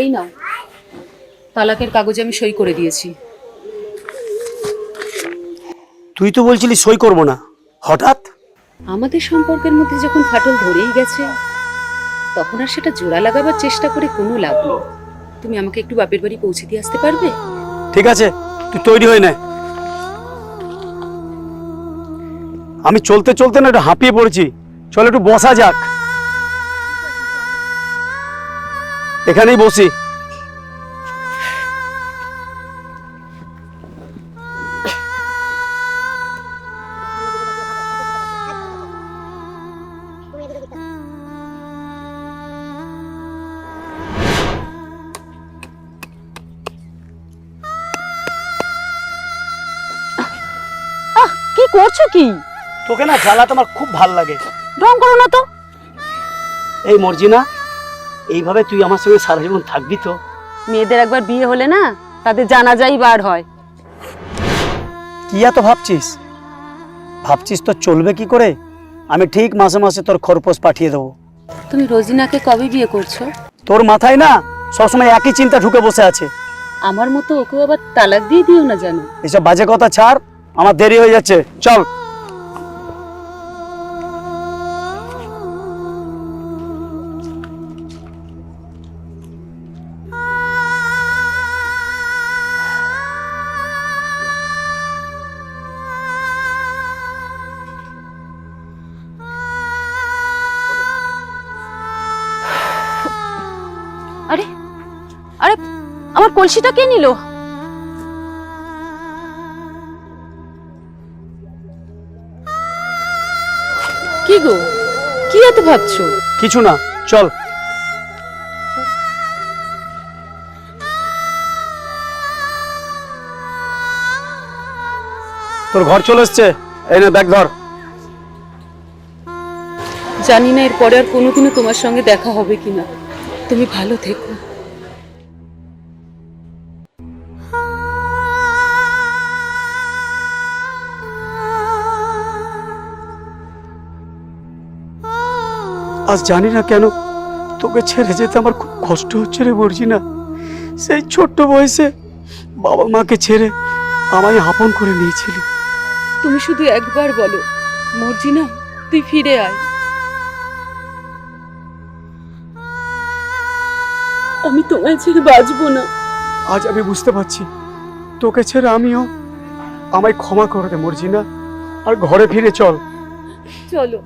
এই নাও। তালাকের কাগজে আমি সই করে দিয়েছি। তুই তো বলছিলি সই করব না। হঠাৎ? আমাদের সম্পর্কের মধ্যে যখন ফাটল ধরেই গেছে তখন আর সেটা জোড়া লাগাবার চেষ্টা করে কোনো লাভ নেই। তুমি আমাকে একটু বাপের বাড়ি পৌঁছে দিয়ে আসতে পারবে? ঠিক আছে তুই তৈরি হয়ে নে। আমি চলতে চলতে না একটু হাঁপিয়ে পড়েছি। চল একটু বসা যাক। এখানেই বসি। আহ কি করছ কি? তোকে না জ্বালাতে তোমার খুব ভালো লাগে। রং করো না তো। এই মর্জিনা এইভাবে তুই আমার সঙ্গে সারা জীবন থাকবি তো? মেয়েদের একবার বিয়ে হলে না তাদের জানা জানাজাই বার হয়। কি এত ভাবছিস? ভাবছিস তো চলবে কি করে? আমি ঠিক মাসে মাসে তোর খরপোশ পাঠিয়ে দেবো। তুমি রোজিনাকে কবে বিয়ে করছ? তোর মাথায় না সবসময় একই চিন্তা ঢুকে বসে আছে। আমার মতো ওকে আবার তালাক দিয়ে দিও না জানো এসব বাজে কথা ছাড় আমার দেরি হয়ে যাচ্ছে। চল। আরে আমার কলসিটা কে নিল? কি গো? কি এত ভাবছ? কিছু না চল। তোর ঘর চলে এসছে। এই নে ব্যাগ ধর। জানি না এরপরে আর কোনোদিনও তোমার সঙ্গে দেখা হবে কিনা। তুমি ভালো থেকো। আজ জানি না কেন তোকে ছেড়ে যেতে আমার খুব কষ্ট হচ্ছে রে বলছি না সেই ছোট্ট বয়সে বাবা মাকে ছেড়ে আমায় আপন করে নিয়েছিলি। তুমি শুধু একবার বলো মর্জিনা তুই ফিরে আয়। আমি তোমায় ছেড়ে বাঁচবো না। আজ আমি বুঝতে পারছি তোকে ছেড়ে আমিও আমায় ক্ষমা করে দে মর্জিনা আর ঘরে ফিরে চল। চলো।